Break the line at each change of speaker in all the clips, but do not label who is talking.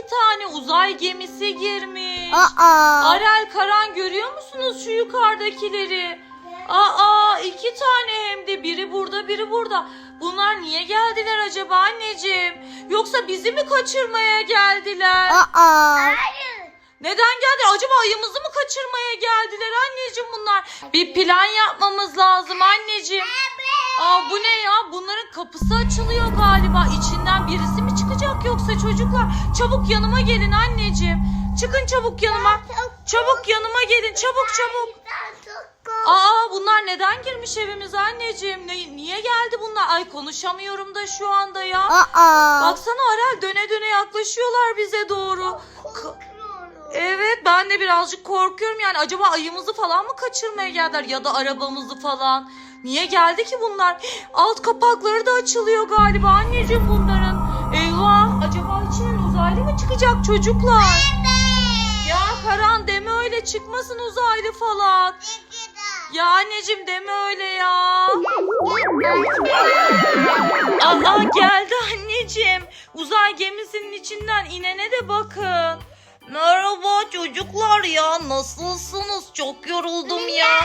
iki tane uzay gemisi girmiş.
Aa.
Arel Karan görüyor musunuz şu yukarıdakileri? Aa iki tane hem de biri burada biri burada. Bunlar niye geldiler acaba anneciğim? Yoksa bizi mi kaçırmaya geldiler?
Aa.
Neden geldi? Acaba ayımızı mı kaçırmaya geldiler anneciğim bunlar? Bir plan yapmamız lazım anneciğim. Aa bu ne ya? Bunların kapısı açılıyor galiba. İçinden birisi mi çıkacak yoksa çocuklar? Çabuk yanıma gelin anneciğim. Çıkın çabuk yanıma. Çabuk yanıma gelin. Çabuk çabuk. Aa bunlar neden girmiş evimize anneciğim? Ne- niye geldi bunlar? Ay konuşamıyorum da şu anda ya.
Aa.
Baksana Arel döne döne yaklaşıyorlar bize doğru. K- Evet ben de birazcık korkuyorum yani acaba ayımızı falan mı kaçırmaya geldiler ya da arabamızı falan. Niye geldi ki bunlar? Alt kapakları da açılıyor galiba anneciğim bunların. Çıkacak çocuklar? Ya Karan deme öyle çıkmasın uzaylı falan. Ya anneciğim deme öyle ya. Aa geldi anneciğim. Uzay gemisinin içinden inene de bakın. Merhaba çocuklar ya nasılsınız? Çok yoruldum ya.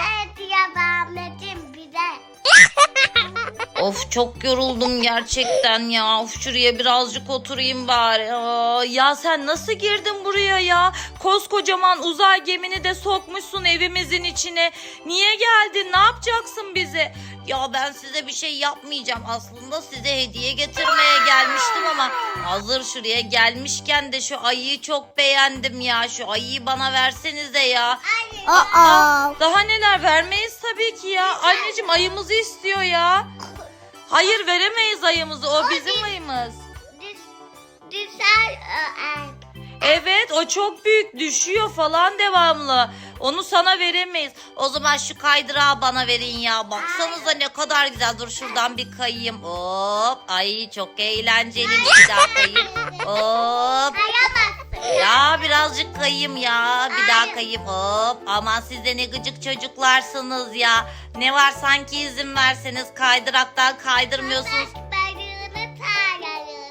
Of çok yoruldum gerçekten ya. Of şuraya birazcık oturayım bari. Aa, ya sen nasıl girdin buraya ya? Koskocaman uzay gemini de sokmuşsun evimizin içine. Niye geldin? Ne yapacaksın bize? Ya ben size bir şey yapmayacağım. Aslında size hediye getirmeye gelmiştim ama hazır şuraya gelmişken de şu ayıyı çok beğendim ya. Şu ayıyı bana versenize ya.
Aa.
Daha neler vermeyiz tabii ki ya. Anneciğim ayımızı istiyor ya. Hayır veremeyiz ayımızı. O bizim ayımız. Evet o çok büyük düşüyor falan devamlı. Onu sana veremeyiz. O zaman şu kaydırağı bana verin ya. Baksanıza ne kadar güzel. Dur şuradan bir kayayım. Hop. Ay çok eğlenceli. Bir daha kayayım. Hop. Ya birazcık kayayım ya. Bir daha kayayım. Hop. Aman siz de ne gıcık çocuklarsınız ya. Ne var sanki izin verseniz kaydıraktan kaydırmıyorsunuz.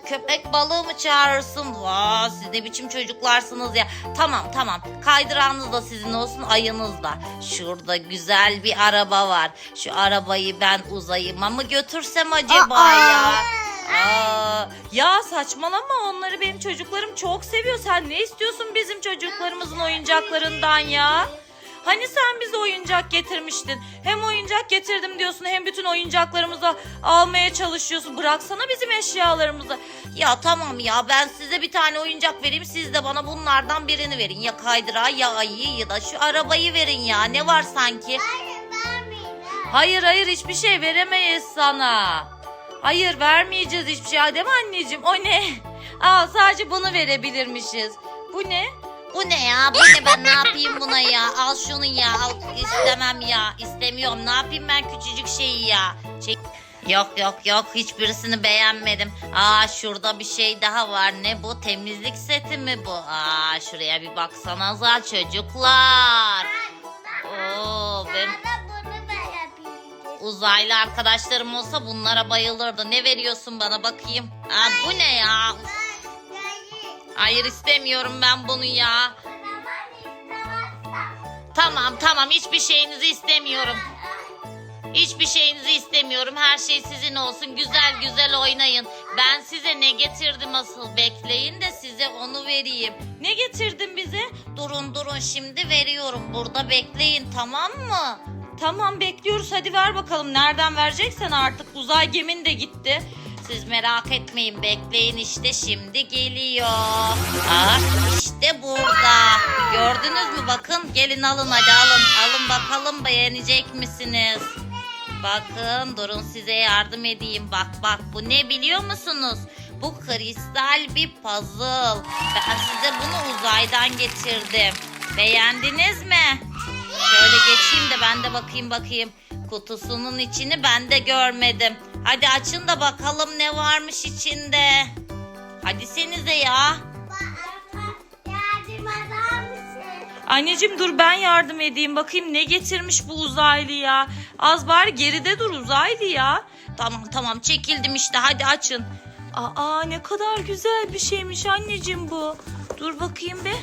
Köpek balığı mı çağırırsın? Vaa siz ne biçim çocuklarsınız ya. Tamam tamam kaydırağınız da sizin olsun ayınız da. Şurada güzel bir araba var. Şu arabayı ben uzayıma mı götürsem acaba
Aa.
ya? Ya saçmalama onları benim çocuklarım çok seviyor. Sen ne istiyorsun bizim çocuklarımızın oyuncaklarından ya? Hani sen bize oyuncak getirmiştin. Hem oyuncak getirdim diyorsun hem bütün oyuncaklarımızı almaya çalışıyorsun. Bıraksana bizim eşyalarımızı. Ya tamam ya ben size bir tane oyuncak vereyim. Siz de bana bunlardan birini verin. Ya kaydırağı ya ayıyı ya da şu arabayı verin ya. Ne var sanki? Hayır hayır hiçbir şey veremeyiz sana. Hayır vermeyeceğiz hiçbir şey. Değil mi anneciğim? O ne? Aa sadece bunu verebilirmişiz. Bu ne? Bu ne ya? Bu ne ben ne yapayım buna ya? Al şunu ya. Al istemem ya. İstemiyorum. Ne yapayım ben küçücük şeyi ya? Şey... Yok yok yok hiçbirisini beğenmedim. Aa şurada bir şey daha var. Ne bu? Temizlik seti mi bu? Aa şuraya bir baksanıza çocuklar. Oo ben uzaylı arkadaşlarım olsa bunlara bayılırdı. Ne veriyorsun bana bakayım? Aa, bu ne ya? Hayır istemiyorum ben bunu ya. Tamam tamam hiçbir şeyinizi istemiyorum. Hiçbir şeyinizi istemiyorum. Her şey sizin olsun. Güzel güzel oynayın. Ben size ne getirdim asıl bekleyin de size onu vereyim. Ne getirdin bize? Durun durun şimdi veriyorum. Burada bekleyin tamam mı? Tamam bekliyoruz. Hadi ver bakalım. Nereden vereceksen artık. Uzay gemin de gitti. Siz merak etmeyin bekleyin işte şimdi geliyor. Aa, işte burada. Gördünüz mü bakın gelin alın hadi alın. Alın bakalım beğenecek misiniz? Bakın durun size yardım edeyim. Bak bak bu ne biliyor musunuz? Bu kristal bir puzzle. Ben size bunu uzaydan getirdim. Beğendiniz mi? Şöyle geçeyim de ben de bakayım bakayım. Kutusunun içini ben de görmedim. Hadi açın da bakalım ne varmış içinde. Hadi senize ya. Anneciğim dur ben yardım edeyim. Bakayım ne getirmiş bu uzaylı ya. Az bari geride dur uzaylı ya. Tamam tamam çekildim işte hadi açın. Aa ne kadar güzel bir şeymiş anneciğim bu. Dur bakayım bir.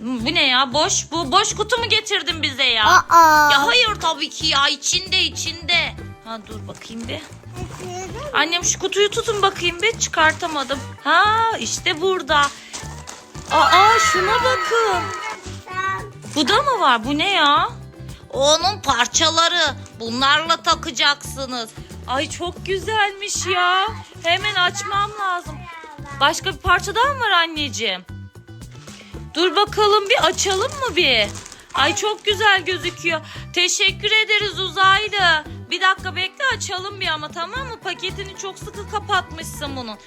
Bu ne ya boş bu boş kutu mu getirdin bize ya?
Aa.
Ya hayır tabii ki ya içinde içinde. Ha dur bakayım bir. Annem şu kutuyu tutun bakayım bir çıkartamadım. Ha işte burada. Aa şuna bakın. Bu da mı var? Bu ne ya? Onun parçaları. Bunlarla takacaksınız. Ay çok güzelmiş ya. Hemen açmam lazım. Başka bir parça daha mı var anneciğim? Dur bakalım bir açalım mı bir? Ay çok güzel gözüküyor. Teşekkür ederiz uzaylı. Bir dakika bekle açalım bir ama tamam mı? Paketini çok sıkı kapatmışsın bunun.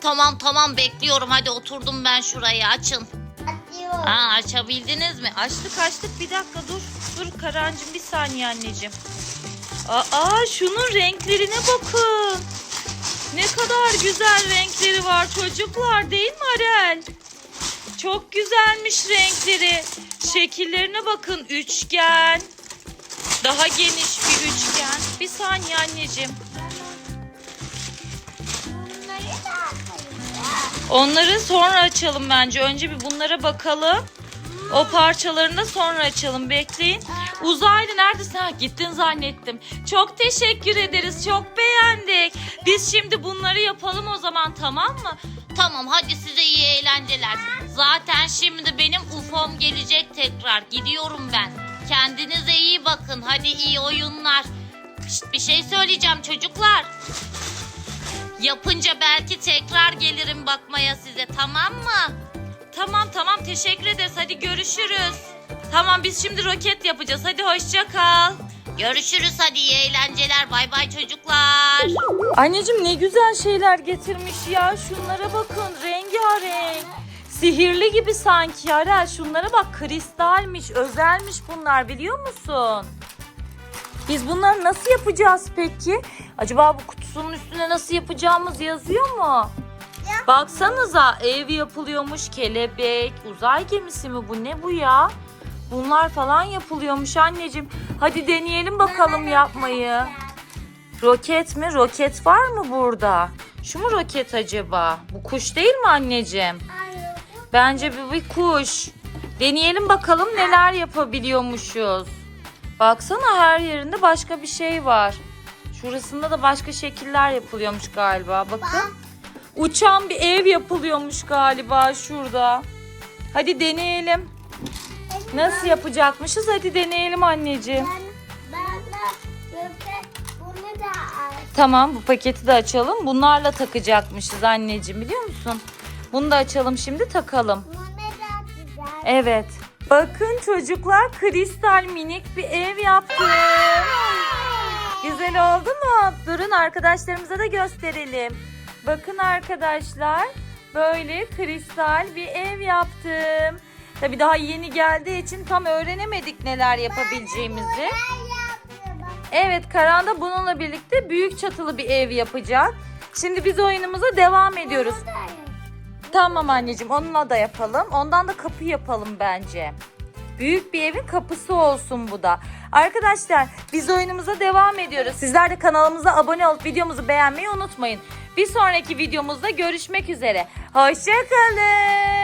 Tamam tamam bekliyorum. Hadi oturdum ben şuraya açın. Ha açabildiniz mi? Açtık açtık bir dakika dur. Dur Karancığım bir saniye anneciğim. Aa şunun renklerine bakın. Ne kadar güzel renkleri var çocuklar değil mi Arel? Çok güzelmiş renkleri. Şekillerine bakın üçgen. Daha geniş bir üçgen. Bir saniye anneciğim. Onları sonra açalım bence. Önce bir bunlara bakalım. O parçalarını da sonra açalım. Bekleyin. Uzaylı neredesin? Ha, gittin zannettim. Çok teşekkür ederiz. Çok beğendik. Biz şimdi bunları yapalım o zaman tamam mı? Tamam hadi size iyi eğlenceler. Zaten şimdi benim UFO'm gelecek tekrar. Gidiyorum ben. Kendinize iyi bakın. Hadi iyi oyunlar. Şşt, bir şey söyleyeceğim çocuklar. Yapınca belki tekrar gelirim bakmaya size tamam mı? Tamam tamam teşekkür ederiz hadi görüşürüz. Tamam biz şimdi roket yapacağız hadi hoşça kal. Görüşürüz hadi iyi eğlenceler bay bay çocuklar. Anneciğim ne güzel şeyler getirmiş ya şunlara bakın rengarenk. Sihirli gibi sanki Arel şunlara bak kristalmiş özelmiş bunlar biliyor musun? Biz bunları nasıl yapacağız peki? Acaba bu kutusunun üstüne nasıl yapacağımız yazıyor mu? Baksanıza ev yapılıyormuş, kelebek, uzay gemisi mi bu ne bu ya? Bunlar falan yapılıyormuş anneciğim. Hadi deneyelim bakalım yapmayı. Roket mi? Roket var mı burada? Şu mu roket acaba? Bu kuş değil mi anneciğim? Bence bu bir kuş. Deneyelim bakalım neler yapabiliyormuşuz. Baksana her yerinde başka bir şey var. Şurasında da başka şekiller yapılıyormuş galiba. Bakın. Uçan bir ev yapılıyormuş galiba şurada. Hadi deneyelim. Nasıl yapacakmışız? Hadi deneyelim anneciğim.
Bunu da aç.
Tamam bu paketi de açalım. Bunlarla takacakmışız anneciğim biliyor musun? Bunu da açalım şimdi takalım.
Bunu da güzel.
Evet. Bakın çocuklar kristal minik bir ev yaptım. Güzel oldu mu? Durun arkadaşlarımıza da gösterelim. Bakın arkadaşlar böyle kristal bir ev yaptım. Tabii daha yeni geldiği için tam öğrenemedik neler yapabileceğimizi. Evet Karan da bununla birlikte büyük çatılı bir ev yapacak. Şimdi biz oyunumuza devam ediyoruz. Tamam anneciğim onunla da yapalım. Ondan da kapı yapalım bence. Büyük bir evin kapısı olsun bu da. Arkadaşlar biz oyunumuza devam ediyoruz. Sizler de kanalımıza abone olup videomuzu beğenmeyi unutmayın. Bir sonraki videomuzda görüşmek üzere. Hoşçakalın.